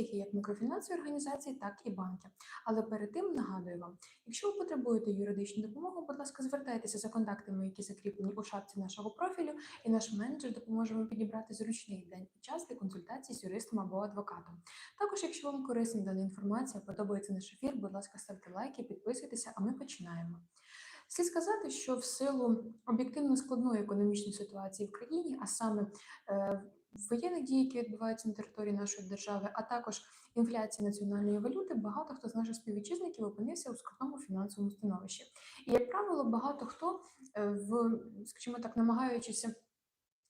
є як мікрофінансові організації, так і банки. Але перед тим нагадую вам, якщо ви потребуєте юридичну допомогу, будь ласка, звертайтеся за контактами, які закріплені у шапці нашого профілю, і наш менеджер допоможе вам підібрати зручний день і час для консультації з юристом або адвокатом. Також, якщо вам корисна дана інформація, подобається наш ефір, будь ласка, ставте лайки, підписуйтеся, а ми починаємо. Слід сказати, що в силу об'єктивно складної економічної ситуації в країні, а саме е, воєнних дій, які відбуваються на території нашої держави, а також інфляції національної валюти, багато хто з наших співвітчизників опинився у скрутному фінансовому становищі. І, як правило, багато хто е, в, скажімо так, намагаючись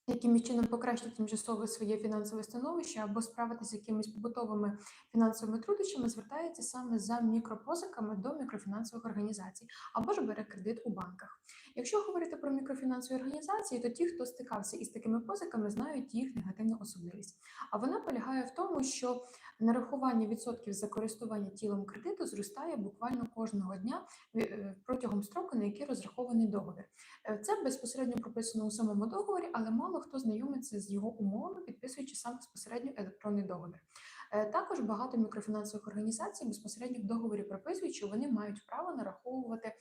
якимось чином покращити тимчасове своє фінансове становище або справитися з якимись побутовими фінансовими труднощами, звертається саме за мікропозиками до мікрофінансових організацій або ж бере кредит у банках. Якщо говорити про мікрофінансові організації, то ті, хто стикався із такими позиками, знають їх негативну особливість. А вона полягає в тому, що нарахування відсотків за користування тілом кредиту зростає буквально кожного дня е, протягом строку, на який розрахований договір. Е, Це безпосередньо прописано у самому договорі, але мало хто знайомиться з його умовами, підписуючи сам безпосередньо електронний договір. Е, Також багато мікрофінансових організацій безпосередньо в договорі прописують, що вони мають право нараховувати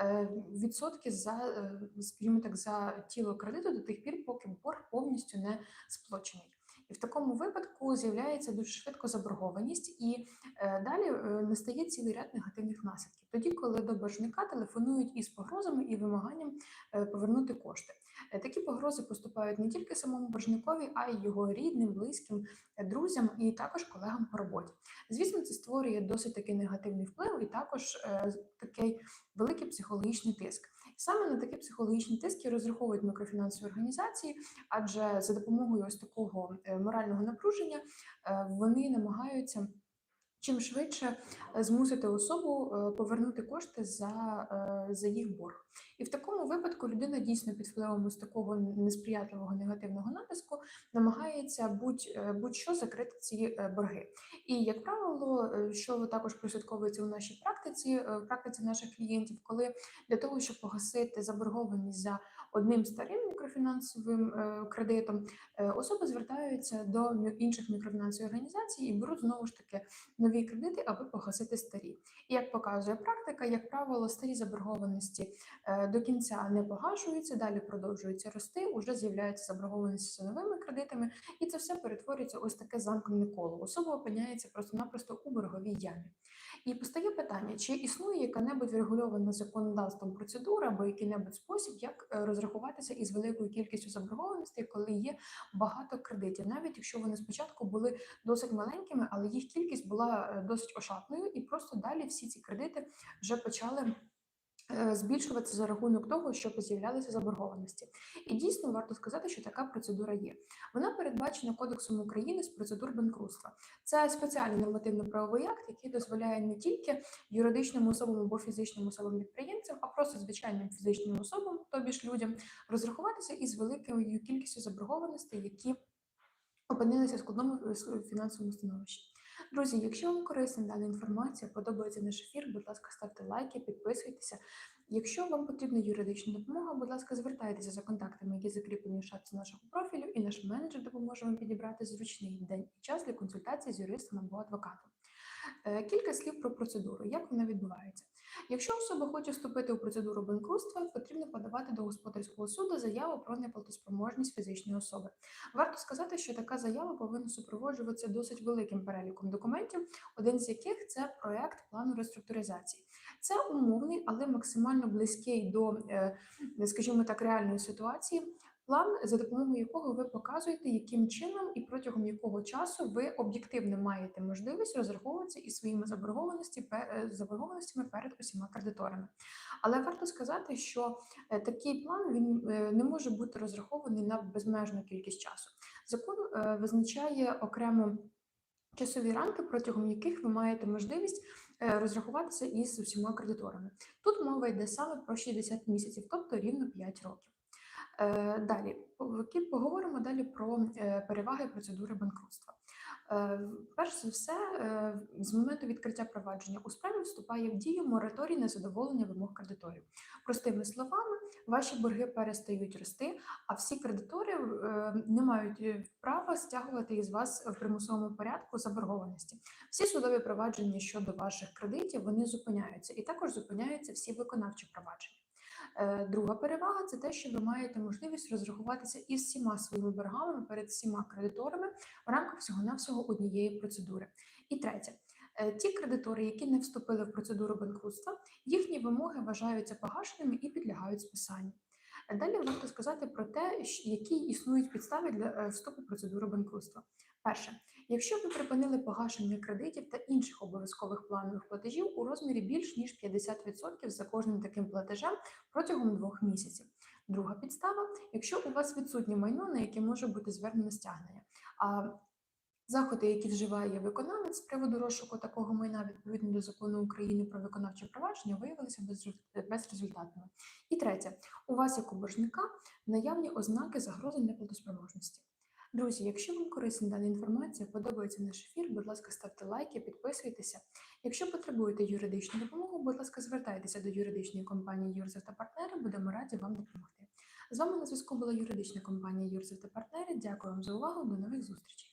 е, відсотки за, е, скажімо так, за тіло кредиту до тих пір, поки борг повністю не сплочений. І в такому випадку з'являється дуже швидко заборгованість, і е, далі е, настає цілий ряд негативних наслідків. Тоді, коли до боржника телефонують із погрозами і вимаганням е, повернути кошти. Е, Такі погрози поступають не тільки самому боржникові, а й його рідним, близьким, е, друзям і також колегам по роботі. Звісно, це створює досить такий негативний вплив і також такий великий психологічний тиск. Саме на такий психологічний тиск розраховують мікрофінансові організації, адже за допомогою ось такого морального напруження вони намагаються чим швидше е, змусити особу е, повернути кошти за, е, за їх борг. І в такому випадку людина дійсно під впливом ось такого несприятливого негативного натиску намагається будь, будь-що закрити ці борги. І як правило, що також прослідковується у нашій практиці, в практиці наших клієнтів, коли для того, щоб погасити заборгованість за одним старим мікрофінансовим е, кредитом, е, особи звертаються до інших мікрофінансових організацій і беруть знову ж таки нові кредити, аби погасити старі. І як показує практика, як правило, старі заборгованості е, до кінця не погашуються, далі продовжуються рости, уже з'являються заборгованості за новими кредитами, і це все перетворюється ось таке замкнене коло. Особа опиняється просто-напросто у борговій ямі. І постає питання, чи існує яка-небудь врегульована законодавством процедура або який-небудь спосіб, як розрахуватися із великою кількістю заборгованостей, коли є багато кредитів, навіть якщо вони спочатку були досить маленькими, але їх кількість була е, досить ошатною, і просто далі всі ці кредити вже почали. е, Збільшуватися за рахунок того, що з'являлися заборгованості, і дійсно варто сказати, що така процедура є. Вона передбачена Кодексом України з процедур банкрутства. Це спеціальний нормативно-правовий акт, який дозволяє не тільки юридичним особам або фізичним особам підприємцям, а просто звичайним фізичним особам, тобі ж людям, розрахуватися із великою кількістю заборгованостей, які опинилися в складному е, фінансовому становищі. Друзі, якщо вам корисна дана інформація, подобається наш ефір, будь ласка, ставте лайки, підписуйтеся. Якщо вам потрібна юридична допомога, будь ласка, звертайтеся за контактами, які закріплені в шапці нашого профілю, і наш менеджер допоможе вам підібрати зручний день і час для консультації з юристом або адвокатом. Е, Кілька слів про процедуру, як вона відбувається. Якщо особа хоче вступити у процедуру банкрутства, потрібно подавати до господарського суду заяву про неплатоспроможність фізичної особи. Варто сказати, що така заява повинна супроводжуватися досить великим переліком документів, один з яких це проект плану реструктуризації. Це умовний, але максимально близький до, е, скажімо так, реальної ситуації. План, за допомогою якого ви показуєте, яким чином і протягом якого часу ви об'єктивно маєте можливість розраховуватися із своїми заборгованості, е, заборгованостями перед усіма кредиторами. Але варто сказати, що е, такий план він е, не може бути розрахований на безмежну кількість часу. Закон визначає окремо часові рамки, протягом яких ви маєте можливість розрахуватися із усіма кредиторами. Тут мова йде саме про 60 місяців, тобто рівно 5 років. Е, Далі по- поговоримо далі про е, переваги процедури банкрутства. Е, Перш за все, з моменту відкриття провадження у справі вступає в дію мораторій на задоволення вимог кредиторів. Простими словами, ваші борги перестають рости, а всі кредитори не мають права стягувати із вас в примусовому порядку заборгованості. Всі судові провадження щодо ваших кредитів вони зупиняються, і також зупиняються всі виконавчі провадження. Е, Друга перевага це те, що ви маєте можливість розрахуватися із всіма своїми боргами перед всіма кредиторами в рамках всього-навсього однієї процедури. І третє, е, ті кредитори, які не вступили в процедуру банкрутства, їхні вимоги вважаються погашеними і підлягають списанню. Далі варто сказати про те, які існують підстави для е, вступу в процедуру банкрутства. Перше, якщо ви припинили погашення кредитів та інших обов'язкових планових платежів у розмірі більш ніж 50% за кожним таким платежем протягом двох місяців. Друга підстава, якщо у вас відсутнє майно, на яке може бути звернено стягнення. А заходи, які вживає виконавець з приводу розшуку такого майна відповідно до закону України про виконавче провадження, виявилися безрезультатними. І третє, у вас як у боржника наявні ознаки загрози неплатоспроможності. Друзі, якщо вам корисна дана інформація, подобається наш ефір, будь ласка, ставте лайки, підписуйтеся. Якщо потребуєте юридичну допомогу, будь ласка, звертайтеся до юридичної компанії Юрзев та партнери, будемо раді вам допомогти. З вами на зв'язку була юридична компанія Юрзев та партнери. Дякую вам за увагу. До нових зустрічей.